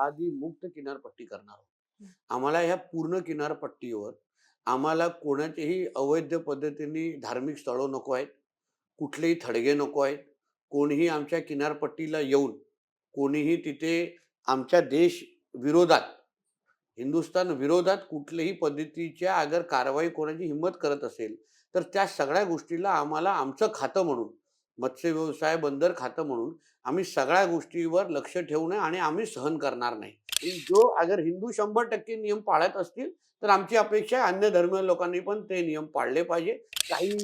जिहादी मुक्त किनारपट्टी करणार. आहोत आम्हाला ह्या पूर्ण किनारपट्टीवर आम्हाला कोणाच्याही अवैध पद्धतीने धार्मिक स्थळं नको आहेत कुठलेही थडगे नको आहेत कोणीही आमच्या किनारपट्टीला येऊन कोणीही तिथे आमच्या देश विरोधात हिंदुस्थान विरोधात कुठल्याही पद्धतीच्या अगर कारवाई कोणाची हिंमत करत असेल तर त्या सगळ्या गोष्टीला आम्हाला आमचं खातं म्हणून मत्स्य व्यवसाय बंदर खातं म्हणून आम्ही सगळ्या गोष्टीवर लक्ष ठेवू नये आणि आम्ही सहन करणार नाही. जो अगर हिंदू शंभर टक्के नियम पाळत असतील तर आमची अपेक्षा अन्य धर्मीय लोकांनी पण ते नियम पाळले पाहिजे. काही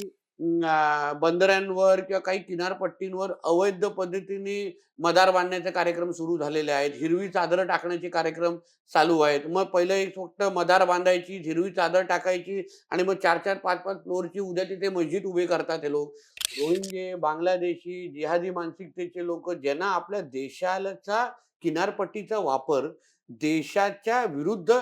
बंदरांवर किंवा काही किनारपट्टींवर अवैध पद्धतीने मदार बांधण्याचे कार्यक्रम सुरू झालेले आहेत. हिरवी चादर टाकण्याचे कार्यक्रम चालू आहेत. मग पहिले फक्त मदार बांधायची हिरवी चादर टाकायची आणि मग चार चार पाच पाच फ्लोअरची उद्या तिथे मस्जिद उभे करतात हे लोक. रोहिंगे बांगलादेशी जिहादी मानसिकतेचे लोक ज्यांना आपल्या देशाचा किनारपट्टीचा वापर देशाच्या विरुद्ध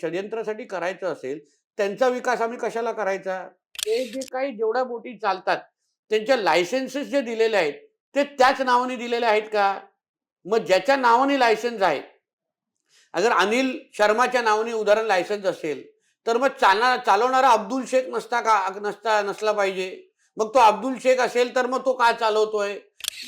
षडयंत्रासाठी करायचं असेल त्यांचा विकास आम्ही कशाला करायचा? ते जे काही जेवढ्या बोटी चालतात त्यांच्या लायसन्सेस जे दिलेले आहेत ते त्याच नावाने दिलेले आहेत का? मग ज्याच्या नावाने लायसन्स आहे अगर अनिल शर्माच्या नावाने उदाहरण लायसन्स असेल तर मग चालना चालवणारा अब्दुल शेख नसता का नसता नसला पाहिजे? मग तो अब्दुल शेख असेल तर मग तो काय चालवतोय?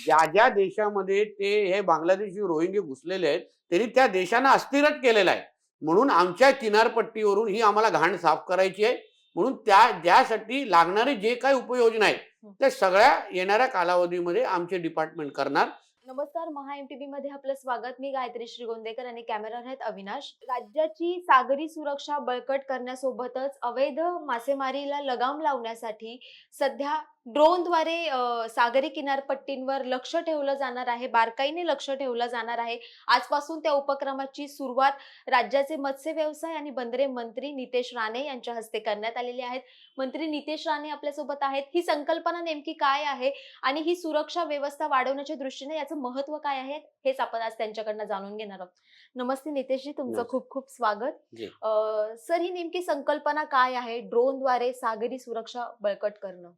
ज्या ज्या देशामध्ये ते हे बांगलादेशी रोहिंगे घुसलेले आहेत त्यांनी त्या देशांना अस्थिरच केलेला आहे. म्हणून आमच्या किनारपट्टीवरून ही आम्हाला घाण साफ करायची आहे. म्हणून त्या त्यासाठी लागणारे जे काही उपाययोजना आहेत त्या सगळ्या येणाऱ्या कालावधीमध्ये आमचे डिपार्टमेंट करणार. नमस्कार महा एमटीव्ही मध्ये आपलं स्वागत. मी गायत्री श्रीगोंदेकर आणि कॅमेरा आहेत अविनाश. राज्याची सागरी सुरक्षा बळकट करण्यासोबतच अवैध मासेमारीला लगाम लावण्यासाठी सध्या ड्रोनद्वारे सागरी किनारपट्टींवर लक्ष ठेवलं जाणार आहे बारकाईने लक्ष ठेवलं जाणार आहे. आजपासून त्या उपक्रमाची सुरुवात राज्याचे मत्स्य व्यवसाय आणि बंदरे मंत्री नितेश राणे यांच्या हस्ते करण्यात आलेली आहेत मंत्री नितेश राणे आपल्यासोबत आहेत. ही संकल्पना नेमकी काय आहे आणि ही सुरक्षा व्यवस्था वाढवण्याच्या दृष्टीने याचं महत्त्व काय आहे हेच आपण आज त्यांच्याकडनं जाणून घेणार आहोत. नमस्ते नितेशजी तुमचं. खूप खूप स्वागत. सर ही नेमकी संकल्पना काय आहे ड्रोनद्वारे सागरी सुरक्षा बळकट करणं?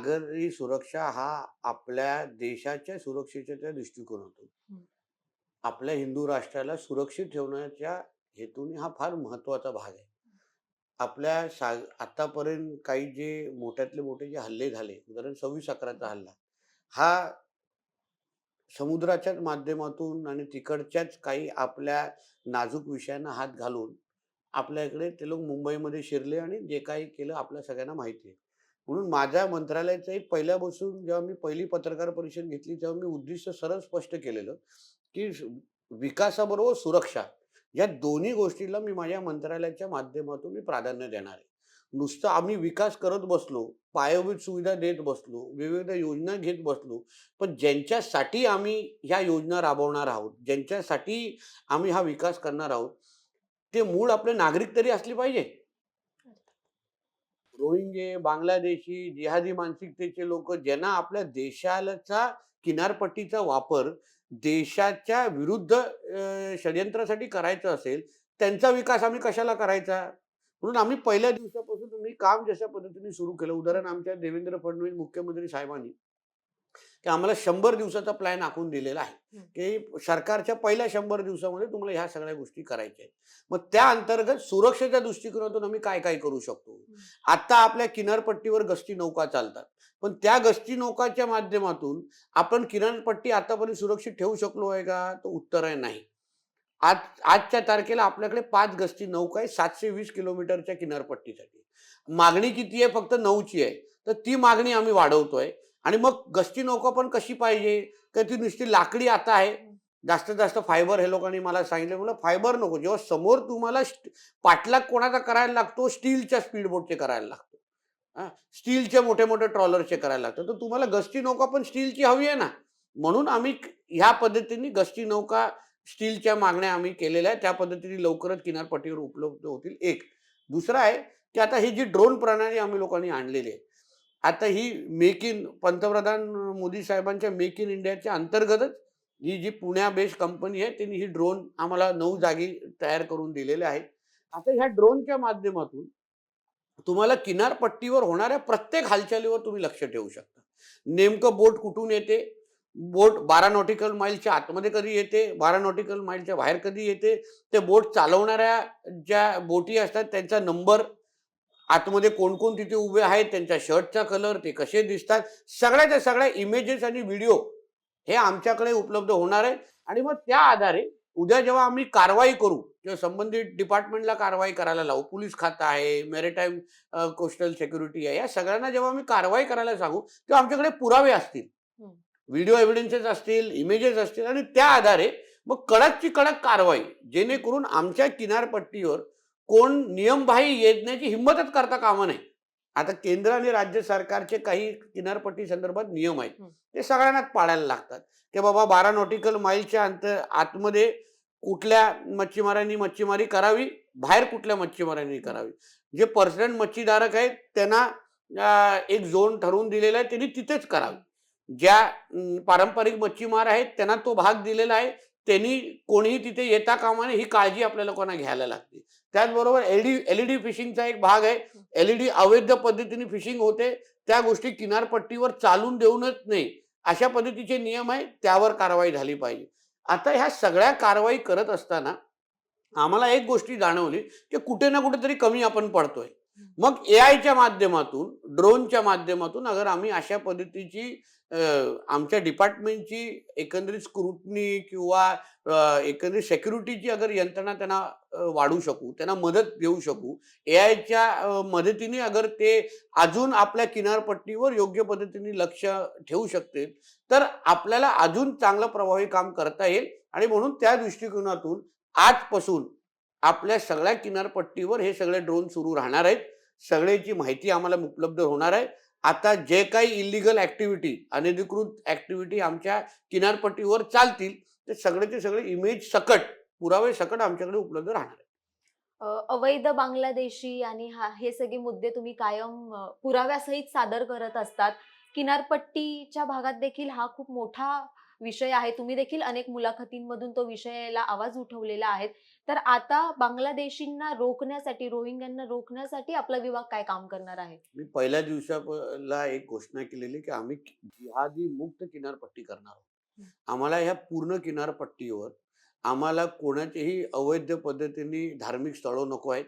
सागरी सुरक्षा हा आपल्या देशाच्या सुरक्षेच्या दृष्टिकोनातून. आपल्या हिंदू राष्ट्राला सुरक्षित ठेवण्याच्या हेतूने हा फार महत्त्वाचा भाग आहे. आपल्या सा आतापर्यंत काही जे मोठ्यातले मोठे जे हल्ले झाले उदाहरण सव्वीस अकराचा हल्ला हा समुद्राच्याच माध्यमातून आणि तिकडच्याच काही आपल्या नाजूक विषयांना हात घालून आपल्या इकडे ते लोक मुंबईमध्ये शिरले आणि जे काही केलं आपल्या सगळ्यांना माहिती आहे. म्हणून माझ्या मंत्रालयाचं एक पहिल्यापासून जेव्हा मी पहिली पत्रकार परिषद घेतली तेव्हा मी उद्दिष्ट सरळ स्पष्ट केलेलं की विकासाबरोबर सुरक्षा या दोन्ही गोष्टीला मी माझ्या मंत्रालयाच्या माध्यमातून मी प्राधान्य देणार आहे. नुसतं आम्ही विकास करत बसलो पायाभूत सुविधा देत बसलो विविध योजना घेत बसलो पण ज्यांच्यासाठी आम्ही ह्या योजना राबवणार आहोत ज्यांच्यासाठी आम्ही हा विकास करणार आहोत ते मूळ आपले नागरिक तरी असले पाहिजे. रोहिंगे बांगलादेशी जिहादी मानसिकतेचे लोक ज्यांना आपल्या देशाचा किनारपट्टीचा वापर देशाच्या विरुद्ध षड्यंत्रासाठी षडयंत्रासाठी करायचं असेल त्यांचा विकास आम्ही कशाला करायचा? म्हणून आम्ही पहिल्या दिवसापासून तुम्ही काम जशा पद्धतीने सुरू केलं. उदाहरण आमच्या देवेंद्र फडणवीस मुख्यमंत्री साहेबांनी. की आम्हाला शंभर दिवसाचा प्लॅन आखून दिलेला आहे. की सरकारच्या पहिल्या शंभर दिवसामध्ये तुम्हाला ह्या सगळ्या गोष्टी करायच्या आहेत. मग त्या अंतर्गत सुरक्षेच्या दृष्टिकोनातून आम्ही काय काय करू शकतो? आता आपल्या किनारपट्टीवर गस्ती नौका चालतात. पण त्या गस्ती नौकाच्या माध्यमातून आपण किनारपट्टी आतापर्यंत सुरक्षित ठेवू शकलो आहे का? तर उत्तर आहे नाही. आज आजच्या तारखेला आपल्याकडे पाच गस्ती नौका आहे सातशे वीस किलोमीटरच्या किनारपट्टीसाठी. मागणी किती आहे? फक्त नऊची आहे. तर ती मागणी आम्ही वाढवतोय. आणि मग गस्ती नौका पण कशी पाहिजे? का ती नुसती लाकडी आता आहे. जास्तीत जास्त फायबर हे लोकांनी मला सांगितलं. मला फायबर नको. जेव्हा समोर तुम्हाला पाठलाग कोणाचा करायला लागतो? स्टीलच्या स्पीडबोटचे करायला लागतो. हा, स्टीलचे मोठे मोठे ट्रॉलरचे करायला लागतं. तर तुम्हाला गस्ती नौका पण स्टीलची हवी आहे ना. म्हणून आम्ही ह्या पद्धतीने गस्ती नौका स्टीलच्या मागण्या आम्ही केलेल्या आहेत. त्या पद्धतीने लवकरच किनारपट्टीवर उपलब्ध होतील. एक. दुसरं आहे की आता ही जी ड्रोन प्रणाली आम्ही लोकांनी आणलेली आहे. आता ही मेक इन पंतप्रधान मोदी साहेबांच्या मेक इन इंडियाच्या अंतर्गतच ही जी पुण्या बेस्ड कंपनी आहे त्यांनी ही ड्रोन आम्हाला नऊ जागी तयार करून दिलेल्या आहेत आता ह्या ड्रोनच्या माध्यमातून तुम्हाला किनारपट्टीवर होणाऱ्या प्रत्येक हालचालीवर तुम्ही लक्ष ठेवू शकता. नेमकं बोट कुठून येते? बोट बारा नॉटिकल माईलच्या आतमध्ये कधी येते? बारा नॉटिकल माईलच्या बाहेर कधी येते? ते बोट चालवणाऱ्या ज्या बोटी असतात त्यांचा नंबर आतमध्ये कोण कोण तिथे उभे आहेत त्यांच्या शर्टचा कलर ते कसे दिसतात सगळ्याच्या सगळ्या इमेजेस आणि व्हिडिओ हे आमच्याकडे उपलब्ध होणार आहे आणि मग त्या आधारे उद्या जेव्हा आम्ही कारवाई करू किंवा संबंधित डिपार्टमेंटला कारवाई करायला लावू पोलीस खातं आहे मेरिटाईम कोस्टल सिक्युरिटी आहे या सगळ्यांना जेव्हा आम्ही कारवाई करायला सांगू तेव्हा आमच्याकडे पुरावे असतील. व्हिडिओ एव्हिडन्सेस असतील इमेजेस असतील आणि त्या आधारे मग कडकची कडक कारवाई जेणेकरून आमच्या किनारपट्टीवर कोण नियमबाह्य येण्याची हिंमतच करता कामा नये आता केंद्र आणि राज्य सरकारचे काही किनारपट्टी संदर्भात नियम आहेत. ते सगळ्यांनाच पाळायला लागतात. की बाबा बारा नॉटिकल माईलच्या अंतर आतमध्ये कुठल्या मच्छीमारांनी मच्छीमारी करावी? बाहेर कुठल्या मच्छीमारांनी करावी? जे पर्सनल मच्छीधारक आहेत त्यांना एक झोन ठरवून दिलेला आहे त्यांनी तिथेच करावी. ज्या पारंपरिक मच्छीमार आहेत त्यांना तो भाग दिलेला आहे. त्यांनी कोणीही तिथे येता कामा नये ही काळजी आपल्या लोकांना घ्यायला लागते. त्याचबरोबर एलडी एलईडी फिशिंगचा एक भाग आहे. एलईडी अवैध पद्धतीने फिशिंग होते. त्या गोष्टी किनारपट्टीवर चालून देऊनच नाही. अशा पद्धतीचे नियम आहे त्यावर कारवाई झाली पाहिजे. आता ह्या सगळ्या कारवाई करत असताना आम्हाला एक गोष्टी जाणवली की कुठे ना कुठेतरी कमी आपण पडतोय. मग ए आयच्या माध्यमातून ड्रोनच्या माध्यमातून अगर आम्ही अशा पद्धतीची आमच्या डिपार्टमेंटची एकंदरीत स्क्रुटनी किंवा एकंदरीत सेक्युरिटीची अगर यंत्रणा त्यांना वाढू शकू त्यांना मदत देऊ शकू ए आयच्या मदतीने अगर ते अजून आपल्या किनारपट्टीवर योग्य पद्धतीने लक्ष ठेवू शकते तर आपल्याला अजून चांगलं प्रभावी काम करता येईल आणि म्हणून त्या दृष्टिकोनातून आजपासून आपल्या सगळ्या किनारपट्टीवर हे सगळे ड्रोन सुरू राहणार आहेत. सगळ्याची माहिती आम्हाला उपलब्ध होणार आहे. आता जे काही इलिगल ऍक्टिव्हिटी अनधिकृत ऍक्टिव्हिटी आमच्या किनारपट्टीवर चालतील ते सगळेचे सगळे इमेज सकट पुरावे सकट आमच्याकडे उपलब्ध राहणार आहे अवैध बांगलादेशी आणि हा हे सगळे मुद्दे तुम्ही कायम पुराव्यासहित सादर करत असतात. किनारपट्टीच्या भागात देखील हा खूप मोठा विषय आहे. तुम्ही देखील अनेक मुलाखतींमधून तो विषयाला आवाज उठवलेला आहे. तर आता बांगलादेशींना रोखण्यासाठी रोहिंग्यांना रोखण्यासाठी आपला विभाग काय काम करणार आहे? मी पहिल्या दिवसाला एक घोषणा केलेली की आम्ही जिहादी मुक्त किनारपट्टी करणार आहोत. आम्हाला ह्या पूर्ण किनारपट्टीवर आम्हाला कोणाचेही अवैध पद्धतीने धार्मिक स्थळं नको आहेत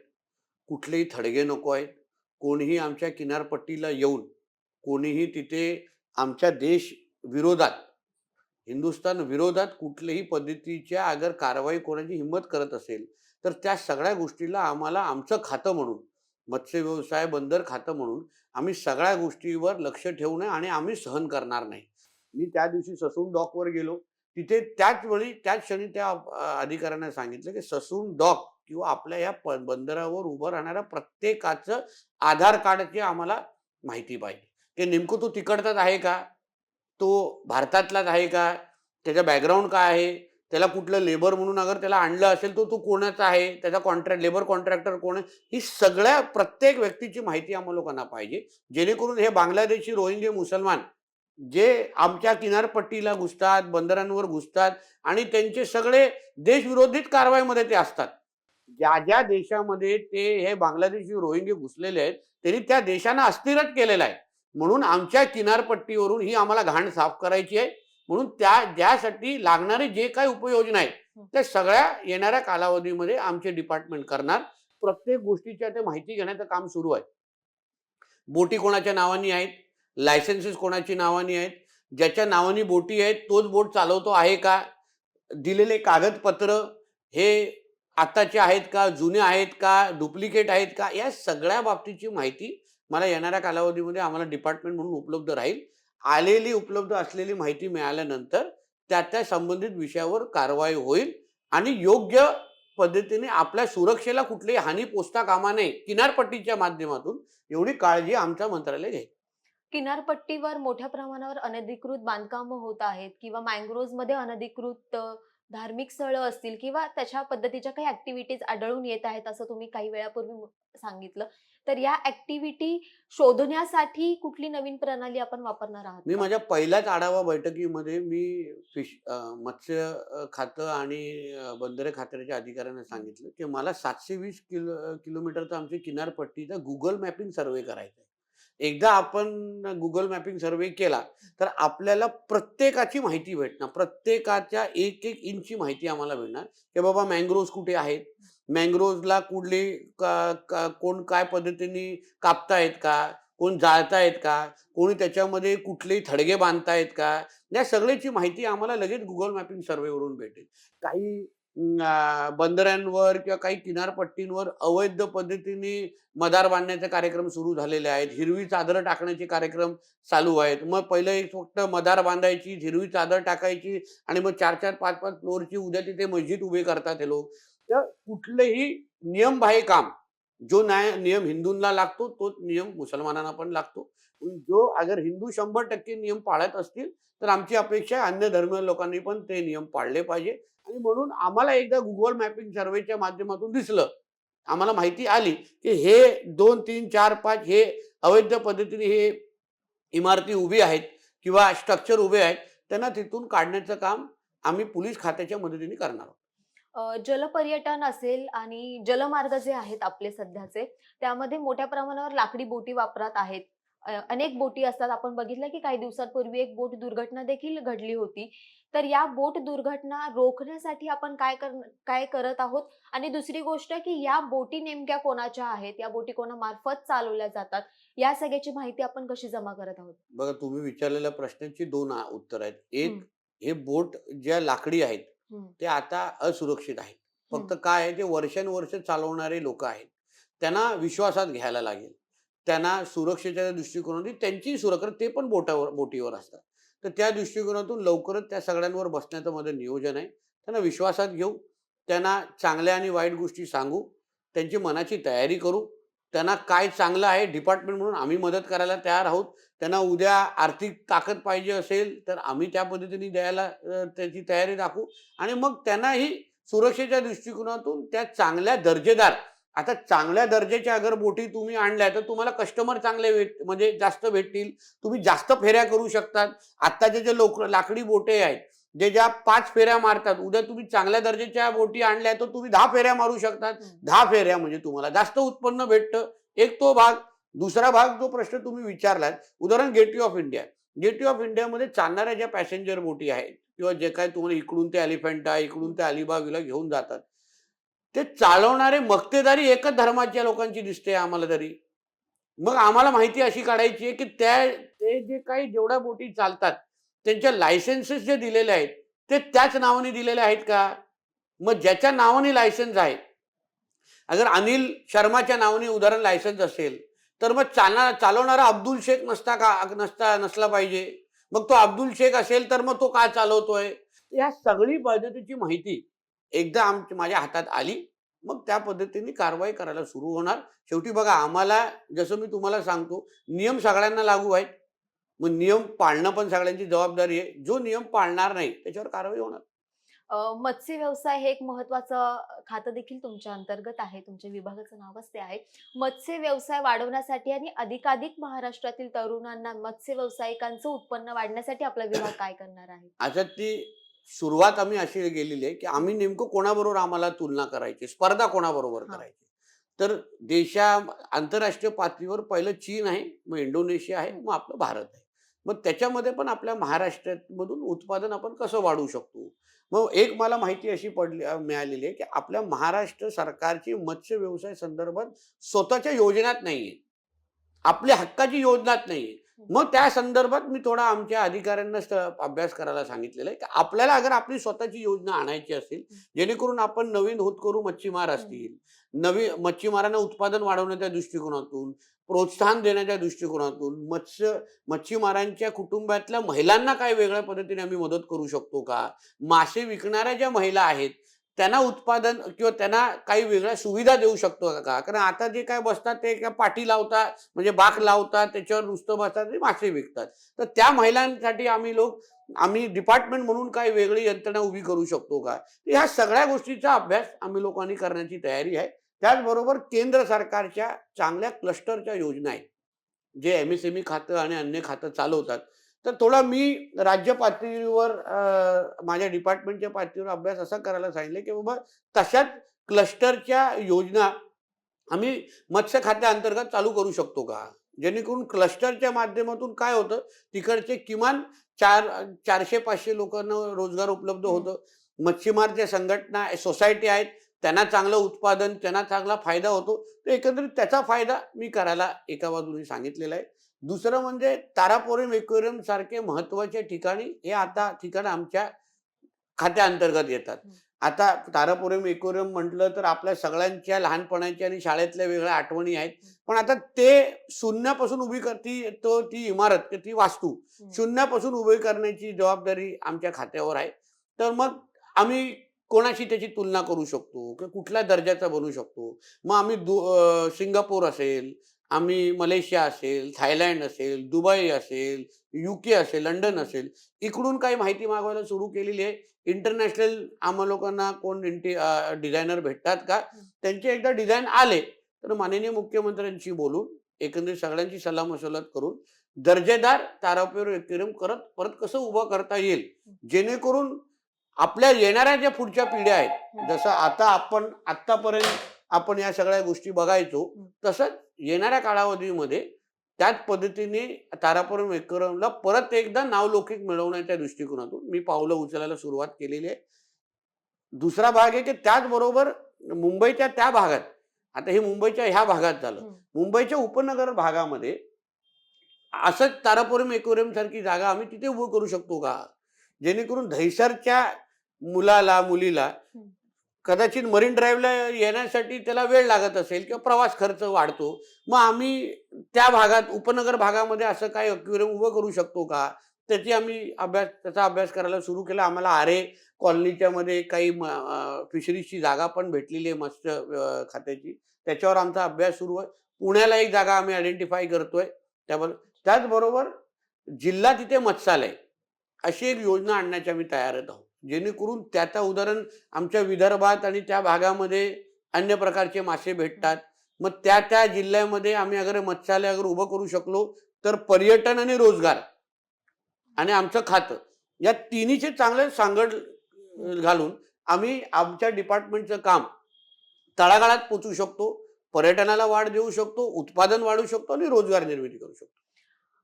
कुठलेही थडगे नको आहेत कोणीही आमच्या किनारपट्टीला येऊन कोणीही तिथे आमच्या देश विरोधात हिंदुस्थान विरोधात कुठल्याही पद्धतीच्या अगर कारवाई कोणाची हिंमत करत असेल तर त्या सगळ्या गोष्टीला आम्हाला आमचं खातं म्हणून मत्स्य व्यवसाय बंदर खातं म्हणून आम्ही सगळ्या गोष्टीवर लक्ष ठेवू नये आणि आम्ही सहन करणार नाही. मी त्या दिवशी ससून डॉकवर गेलो. तिथे त्याच वेळी त्याच क्षणी त्या अधिकाऱ्यांना सांगितलं की ससून डॉक किंवा आपल्या या बंदरावर उभं राहणाऱ्या प्रत्येकाचं आधार कार्डची आम्हाला माहिती पाहिजे. की नेमकं तो तिकडचाच आहे का? तो भारतातलाच आहे का? त्याचा बॅकग्राऊंड काय आहे? त्याला कुठलं लेबर म्हणून अगर त्याला आणलं असेल तर तो कोणाचा आहे? त्याचा कॉन्ट्रॅक्ट लेबर कॉन्ट्रॅक्टर कोण आहे? ही सगळ्या प्रत्येक व्यक्तीची माहिती आम्हाला लोकांना पाहिजे. जेणेकरून हे बांगलादेशी रोहिंगे मुसलमान जे आमच्या किनारपट्टीला घुसतात बंदरांवर घुसतात आणि त्यांचे सगळे देशविरोधीत कारवाईमध्ये ते असतात. ज्या ज्या देशामध्ये ते हे बांगलादेशी रोहिंगे घुसलेले आहेत त्यांनी त्या देशांना अस्थिरच केलेलं आहे. म्हणून आमच्या किनारपट्टीवरून ही आम्हाला घाण साफ करायची आहे. म्हणून त्या ज्यासाठी लागणारे जे काही उपाययोजना आहेत त्या सगळ्या येणाऱ्या कालावधीमध्ये आमचे डिपार्टमेंट करणार. प्रत्येक गोष्टीच्या ते माहिती घेण्याचं काम सुरू आहे. बोटी कोणाच्या नावानी आहेत? लायसन्सेस कोणाची नावानी आहेत? ज्याच्या नावानी बोटी आहेत तोच बोट चालवतो आहे का? दिलेले कागदपत्र हे आताचे आहेत का? जुने आहेत का? डुप्लिकेट आहेत का? या सगळ्या बाबतीची माहिती मला येणाऱ्या कालावधीमध्ये आम्हाला डिपार्टमेंट म्हणून उपलब्ध राहील. आलेली उपलब्ध असलेली माहिती मिळाल्यानंतर त्या त्या संबंधित विषयावर कारवाई होईल आणि योग्य पद्धतीने आपल्या सुरक्षेला कुठलीही हानी पोचता कामा नये. किनारपट्टीच्या माध्यमातून एवढी काळजी आमच्या मंत्रालय घेईल. किनारपट्टीवर मोठ्या प्रमाणावर अनधिकृत बांधकामं होत आहेत किंवा मँग्रोव्हमध्ये अनधिकृत धार्मिक स्थळं असतील किंवा त्याच्या पद्धतीच्या काही ऍक्टिव्हिटीज आढळून येत आहेत असं तुम्ही काही वेळापूर्वी सांगितलं. तर या ऍक्टिव्हिटी शोधण्यासाठी कुठली नवीन प्रणाली आपण वापरणार आहात मी? माझ्या पहिल्याच आढावा बैठकीमध्ये मी फिश मत्स्य खातं आणि बंदरे खात्याच्या अधिकाऱ्यांना सांगितलं की मला सातशे वीस किलो किलोमीटरचा आमची किनारपट्टीचा गुगल मॅपिंग सर्वे करायचा आहे. एकदा आपण गुगल मॅपिंग सर्वे केला तर आपल्याला प्रत्येकाची माहिती भेटणार. प्रत्येकाच्या एक एक इंची माहिती आम्हाला भेटणार की बाबा मँग्रोव्ज कुठे आहेत? मँग्रोव्हजला कुठले कोण काय पद्धतीने कापतायत का? कोण जाळतायत का? कोणी त्याच्यामध्ये कुठले थडगे बांधतायत का? या सगळ्याची माहिती आम्हाला लगेच गुगल मॅपिंग सर्वेवरून भेटेल. काही बंदरांवर किंवा काही किनारपट्टींवर अवैध पद्धतीने मदार बांधण्याचे कार्यक्रम सुरू झालेले आहेत. हिरवी चादर टाकण्याचे कार्यक्रम चालू आहेत. मग पहिले फक्त मदार बांधायची हिरवी चादर टाकायची आणि मग चार चार पाच पाच फ्लोअरची उद्या तिथे मस्जिद उभे करतात हे लोक. तर कुठलेही नियमबाह्य काम जो न्याय नियम हिंदूंना लागतो तोच नियम मुसलमानांना पण लागतो. जो अगर हिंदू शंभर टक्के नियम पाळत असतील तर आमची अपेक्षा आहे अन्य धर्मीय लोकांनी पण ते नियम पाळले पाहिजे. आणि म्हणून आम्हाला एकदा गुगल मॅपिंग सर्वेच्या माध्यमातून दिसलं आम्हाला माहिती आली की हे दोन तीन चार पाच हे अवैध पद्धतीने हे इमारती उभी आहेत किंवा स्ट्रक्चर उभे आहेत त्यांना तिथून काढण्याचं काम आम्ही पोलीस खात्याच्या मदतीने करणार आहोत. जलपर्यटन असेल आणि जलमार्ग जे आहेत आपले सध्याचे त्यामध्ये मोठ्या प्रमाणावर लाकडी बोटी वापरात आहेत. अनेक बोटी असतात. आपण बघितलं की काही दिवसांपूर्वी एक बोट दुर्घटना देखील घडली होती. तर या बोट दुर्घटना रोखण्यासाठी आपण काय कर काय करत आहोत? आणि दुसरी गोष्ट की या बोटी नेमक्या कोणाच्या आहेत? या बोटी कोणामार्फत चालवल्या जातात? या सगळ्याची माहिती आपण कशी जमा करत आहोत? बघा तुम्ही विचारलेल्या प्रश्नाची दोन उत्तर आहेत. एक. हे बोट ज्या लाकडी आहेत. ते आता असुरक्षित आहेत. फक्त. काय आहे ते वर्षानुवर्ष चालवणारे लोक आहेत त्यांना विश्वासात घ्यायला लागेल. त्यांना सुरक्षेच्या दृष्टिकोनातून त्यांची सुरक्षा ते पण बोटावर बोटीवर असतात. तर त्या दृष्टिकोनातून लवकरच त्या सगळ्यांवर बसण्याचं माझं नियोजन आहे. त्यांना विश्वासात घेऊ त्यांना चांगल्या आणि वाईट गोष्टी सांगू त्यांची मनाची तयारी करू त्यांना काय चांगलं आहे डिपार्टमेंट म्हणून आम्ही मदत करायला तयार आहोत. त्यांना उद्या आर्थिक ताकद पाहिजे असेल तर आम्ही त्या पद्धतीने द्यायला त्याची तयारी दाखवू. आणि मग त्यांनाही सुरक्षेच्या दृष्टिकोनातून त्या चांगल्या दर्जेदार आता चांगल्या दर्जाच्या अगर बोटी तुम्ही आणल्या तर तुम्हाला कस्टमर चांगले भेट म्हणजे जास्त भेटतील. तुम्ही जास्त फेऱ्या करू शकतात. आत्ताचे जे लोक लाकडी बोटे आहेत जे ज्या पाच फेऱ्या मारतात उद्या तुम्ही चांगल्या दर्जाच्या बोटी आणल्या तर तुम्ही दहा फेऱ्या मारू शकतात. दहा फेऱ्या म्हणजे तुम्हाला जास्त उत्पन्न भेटतं. एक तो भाग दुसरा भाग जो प्रश्न तुम्ही विचारलात उदाहरण gateway of India gateway of इंडियामध्ये चालणाऱ्या ज्या पॅसेंजर बोटी आहेत किंवा जे काय तुम्हाला इकडून ते एलिफंटा इकडून ते अलिबागला घेऊन जातात ते चालवणारे मक्तेदारी एकच धर्माच्या लोकांची दिसते आम्हाला तरी. मग आम्हाला माहिती अशी काढायची आहे की त्या ते जे काही जेवढ्या बोटी चालतात त्यांच्या लायसन्सेस जे दिलेले आहेत ते त्याच नावाने दिलेले आहेत का? मग ज्याच्या नावाने लायसन्स आहे अगर अनिल शर्माच्या नावाने उदाहरण लायसन्स असेल तर मग चालणार चालवणारा अब्दुल शेख नसता का नसता नसला पाहिजे? मग तो अब्दुल शेख असेल तर मग तो का चालवतोय? या सगळी पद्धतीची माहिती एकदा आमच्या माझ्या हातात आली मग त्या पद्धतीने कारवाई करायला सुरू होणार. शेवटी बघा आम्हाला जसं मी तुम्हाला सांगतो नियम सगळ्यांना लागू आहेत. मग नियम पाळणं पण सगळ्यांची जबाबदारी आहे. जो नियम पाळणार नाही त्याच्यावर कारवाई होणार. मत्स्य व्यवसाय हे एक महत्वाचं खातं देखील तुमच्या अंतर्गत आहे. तुमच्या विभागाचं नावच ते आहे. मत्स्य व्यवसाय वाढवण्यासाठी आणि अधिकाधिक महाराष्ट्रातील तरुणांना मत्स्य व्यावसायिकांचं उत्पन्न वाढण्यासाठी आपला विभाग काय करणार आहे? आता ती सुरुवात आम्ही अशी गेलेली आहे की आम्ही नेमकं कोणाबरोबर आम्हाला तुलना करायची स्पर्धा कोणाबरोबर. करायची? तर देशा आंतरराष्ट्रीय पातळीवर पहिलं चीन आहे मग इंडोनेशिया आहे मग आपलं भारत आहे. मग त्याच्यामध्ये पण आपल्या महाराष्ट्रामधून उत्पादन आपण कसं वाढवू शकतो? मग एक मला माहिती अशी पडली मिळालेली आहे की आपल्या महाराष्ट्र सरकारची मत्स्य व्यवसाय संदर्भात स्वतःच्या योजनात नाहीये. आपल्या हक्काची योजनाच नाहीये. मग त्या संदर्भात मी थोडा आमच्या अधिकाऱ्यांना अभ्यास करायला सांगितलेला आहे की आपल्याला अगर आपली स्वतःची योजना आणायची असेल जेणेकरून आपण नवीन होत करू मच्छीमार असतील. नवीन मच्छीमारांना उत्पादन वाढवण्याच्या दृष्टिकोनातून प्रोत्साहन देण्याच्या दृष्टिकोनातून मत्स्य मच्छीमारांच्या कुटुंबातल्या महिलांना काय वेगळ्या पद्धतीने आम्ही मदत करू शकतो का? मासे विकणाऱ्या ज्या महिला आहेत त्यांना उत्पादन किंवा त्यांना काही वेगळ्या सुविधा देऊ शकतो का? कारण आता जे काय बसतात ते काय पाठी लावतात म्हणजे बाक लावतात त्याच्यावर नुसतं बसतात ते मासे विकतात. तर त्या महिलांसाठी आम्ही लोक आम्ही डिपार्टमेंट म्हणून काही वेगळी यंत्रणा उभी करू शकतो का? ह्या सगळ्या गोष्टीचा अभ्यास आम्ही लोकांनी करण्याची तयारी आहे. त्याचबरोबर केंद्र सरकारच्या चांगल्या क्लस्टरच्या योजना आहेत. जे एम एस एम ई खातं आणि अन्य खातं चालवतात. तर थोडा मी राज्य पातळीवर माझ्या डिपार्टमेंटच्या पातळीवर अभ्यास असा करायला सांगितलं की बाबा तशाच क्लस्टरच्या योजना आम्ही मत्स्य खात्याअंतर्गत चालू करू शकतो का? जेणेकरून क्लस्टरच्या माध्यमातून काय होतं? तिकडचे किमान चार चारशे पाचशे लोकांना रोजगार उपलब्ध. होतं. मच्छीमारच्या संघटना सोसायटी आहेत. त्यांना चांगलं उत्पादन त्यांना चांगला फायदा होतो. तर एकंदरीत त्याचा फायदा मी करायला एका बाजूने सांगितलेला आहे. दुसरं म्हणजे तारापोरम एक्वेरियम सारखे महत्त्वाचे ठिकाणी हे आता ठिकाण आमच्या खात्याअंतर्गत येतात. आता तारापोरम एक्वेरियम म्हटलं तर आपल्या सगळ्यांच्या लहानपणाच्या आणि शाळेतल्या वेगळ्या आठवणी आहेत. पण आता ते शून्यापासून उभी कर ती तो इमारत ती वास्तू. शून्यापासून उभी करण्याची जबाबदारी आमच्या खात्यावर आहे. तर मग आम्ही कोणाशी त्याची तुलना करू शकतो किंवा कुठल्या दर्जाचा बनवू शकतो? मग आम्ही दु सिंगापूर असेल आम्ही मलेशिया असेल थायलंड असेल दुबई असेल युके असेल लंडन असेल इकडून काही माहिती मागवायला सुरू केलेली आहे. इंटरनॅशनल आम्हा लोकांना कोण इंटी डिझायनर भेटतात का? त्यांचे एकदा डिझाईन आले तर माननीय मुख्यमंत्र्यांशी बोलून एकंदरीत सगळ्यांची सल्लामसलत करून दर्जेदार तारापेर एक्वेरियम करत परत कसं उभं करता येईल? जेणेकरून आपल्या येणाऱ्या ज्या पुढच्या पिढ्या आहेत जसं आता आपण आतापर्यंत आपण या सगळ्या गोष्टी बघायचो. तसंच येणाऱ्या कालावधीमध्ये त्याच पद्धतीने तारापुरम एक्वेरियमला परत एकदा नावलौकिक मिळवण्याच्या दृष्टिकोनातून मी पावलं उचलायला सुरुवात केलेली आहे दुसरा भाग आहे की त्याचबरोबर मुंबईच्या त्या भागात आता हे मुंबईच्या ह्या भागात झालं. मुंबईच्या उपनगर भागामध्ये असंच तारापुरम एक्वेरियम सारखी जागा आम्ही तिथे उभं करू शकतो का जेणेकरून दहिसरच्या मुलाला मुलीला. कदाचित मरीन ड्राईव्हला येण्यासाठी त्याला वेळ लागत असेल किंवा प्रवास खर्च वाढतो. मग आम्ही त्या भागात उपनगर भागामध्ये असं काय एक्वेरियम उभं करू शकतो का? त्याची आम्ही अभ्यास त्याचा अभ्यास करायला सुरू केला. आम्हाला आरे कॉलनीच्या मध्ये काही फिशरीजची जागा पण भेटलेली आहे मत्स्य खात्याची. त्याच्यावर आमचा अभ्यास सुरू आहे. पुण्याला एक जागा आम्ही आयडेंटिफाय करतोय. त्याबरोबर त्याचबरोबर जिल्हा तिथे मत्स्यालय अशी एक योजना आणण्याच्या आम्ही तयार आहोत जेणेकरून त्याचं उदाहरण आमच्या विदर्भात आणि त्या भागामध्ये अन्य प्रकारचे मासे भेटतात. मग त्या त्या जिल्ह्यामध्ये आम्ही अगर मत्स्यालय अगर उभं करू शकलो तर पर्यटन आणि रोजगार आणि आमचं खातं या तिन्हीचे चांगले सांगड घालून आम्ही आमच्या डिपार्टमेंटचं काम तळागाळात पोचू शकतो पर्यटनाला वाढ देऊ शकतो उत्पादन वाढवू शकतो आणि रोजगार निर्मिती करू शकतो.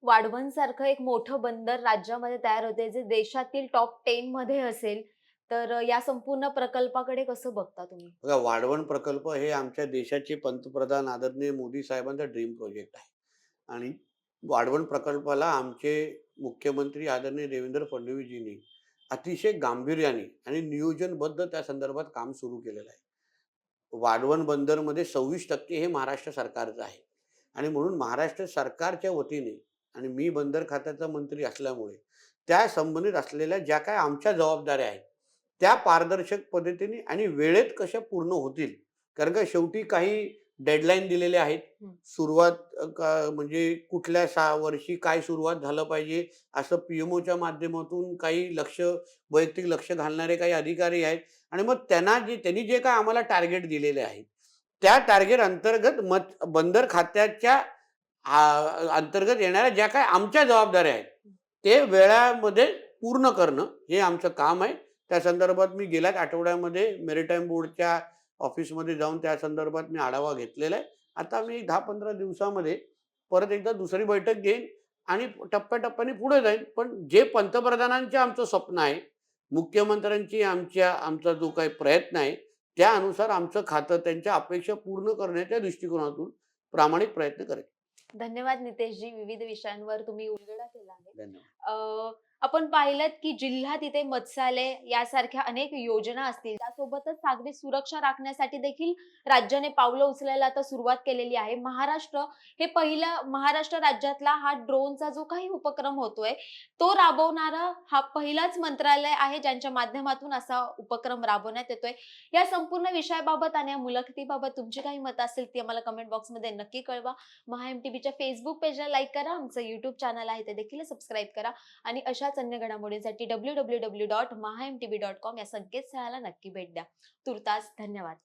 वाढवण सारखं एक मोठं बंदर राज्यामध्ये तयार होते जे देशातील टॉप टेन मध्ये असेल तर या संपूर्ण प्रकल्पाकडे कसं बघता तुम्ही? बघा वाढवण प्रकल्प हे आमच्या देशाचे पंतप्रधान आदरणीय मोदी साहेबांचा ड्रीम प्रोजेक्ट आहे. आणि वाढवण प्रकल्पाला आमचे मुख्यमंत्री आदरणीय देवेंद्र फडणवीसजींनी अतिशय गांभीर्याने आणि नियोजनबद्ध त्या संदर्भात काम सुरू केलेलं आहे. वाढवण बंदरमध्ये सव्वीस टक्के हे महाराष्ट्र सरकारचं आहे. आणि म्हणून महाराष्ट्र सरकारच्या वतीने आणि मी बंदर खात्याचा मंत्री असल्यामुळे त्या संबंधित असलेल्या ज्या काय आमच्या जबाबदाऱ्या आहेत त्या पारदर्शक पद्धतीने आणि वेळेत कशा पूर्ण होतील? कारण का शेवटी काही डेडलाईन दिलेले आहेत. सुरुवात म्हणजे कुठल्या सहा वर्षी काय सुरुवात झालं पाहिजे? असं पीएमओच्या माध्यमातून काही लक्ष वैयक्तिक लक्ष घालणारे काही अधिकारी आहेत. आणि मग त्यांना जे त्यांनी जे काय आम्हाला टार्गेट दिलेले आहे त्या टार्गेट अंतर्गत मत बंदर खात्याच्या अंतर्गत येणाऱ्या ज्या काय आमच्या जबाबदाऱ्या आहेत ते वेळामध्ये पूर्ण करणं हे आमचं काम आहे. त्या संदर्भात मी गेल्याच आठवड्यामध्ये मेरीटाईम बोर्डच्या ऑफिसमध्ये जाऊन त्या संदर्भात मी आढावा घेतलेला आहे. आता मी दहा पंधरा दिवसामध्ये परत एकदा दुसरी बैठक घेईन आणि टप्प्याटप्प्याने पुढे जाईन. पण जे पंतप्रधानांचे आमचं स्वप्न आहे मुख्यमंत्र्यांची आमच्या आमचा जो काही प्रयत्न आहे त्यानुसार आमचं खातं त्यांच्या अपेक्षा पूर्ण करण्याच्या दृष्टिकोनातून प्रामाणिक प्रयत्न करेल धन्यवाद नितेशजी विविध विषयांवर तुम्ही उलगडा केला आहे. आपण पाहिलं की जिल्हा तिथे मत्स्यालय यासारख्या अनेक योजना असतील. त्यासोबतच सागरी सुरक्षा राखण्यासाठी देखील राज्याने पावलं उचलायला आता सुरुवात केलेली आहे. महाराष्ट्र हे पहिलं महाराष्ट्र राज्यातला हा ड्रोनचा जो काही उपक्रम होतोय तो राबवणारा हा पहिलाच मंत्रालय आहे ज्यांच्या माध्यमातून असा उपक्रम राबवण्यात येतोय. या संपूर्ण विषयाबाबत आणि या मुलाखतीबाबत तुमची काही मतं असतील ती आम्हाला कमेंट बॉक्समध्ये नक्की कळवा. महा एम टीव्हीच्या फेसबुक पेजला लाईक करा. आमचं युट्यूब चॅनल आहे ते देखील सबस्क्राईब करा. आणि अशा अशाच अन्य घडामोडींसाठी W W W dot Maha M T dot com या संकेतस्थळाला नक्की भेट द्या. तुर्तास धन्यवाद.